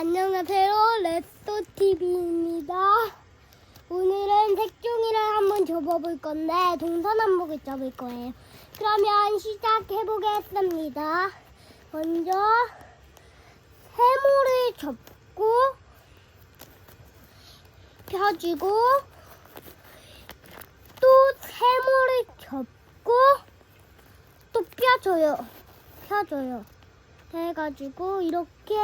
안녕하세요. 레스토 TV입니다. 오늘은 색종이를 한번 접어볼 건데 동서남북을 접을 거예요. 그러면 시작해 보겠습니다. 먼저 세모를 접고 펴주고 또 세모를 접고 또 펴줘요. 펴줘요. 해가지고 이렇게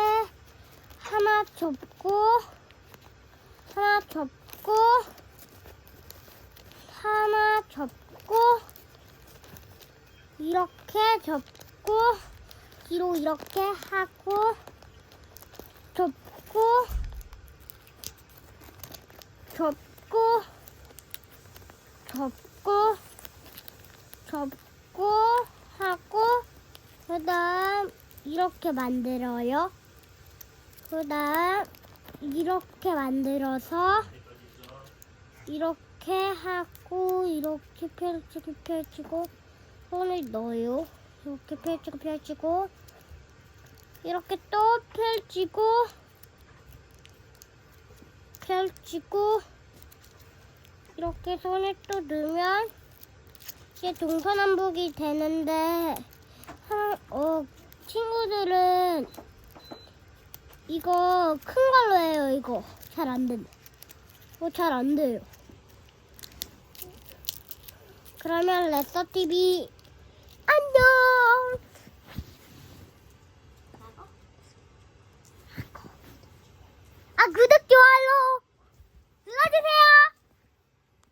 하나 접고 하나 접고 하나 접고 이렇게 접고 뒤로 이렇게 하고 접고 접고 접고 접고 하고 그다음 이렇게 만들어요. 그 다음 이렇게 만들어서 이렇게 하고 이렇게 펼치고 펼치고 손을 넣어요. 이렇게 펼치고 펼치고 이렇게 또 펼치고 펼치고 이렇게 손을 또 넣으면 이게 동서남북이 되는데 한- 어, 친구들은 이거 큰 걸로 해요, 이거. 잘 안 된다. 어, 잘 안 돼요. 그러면 레서TV 안녕!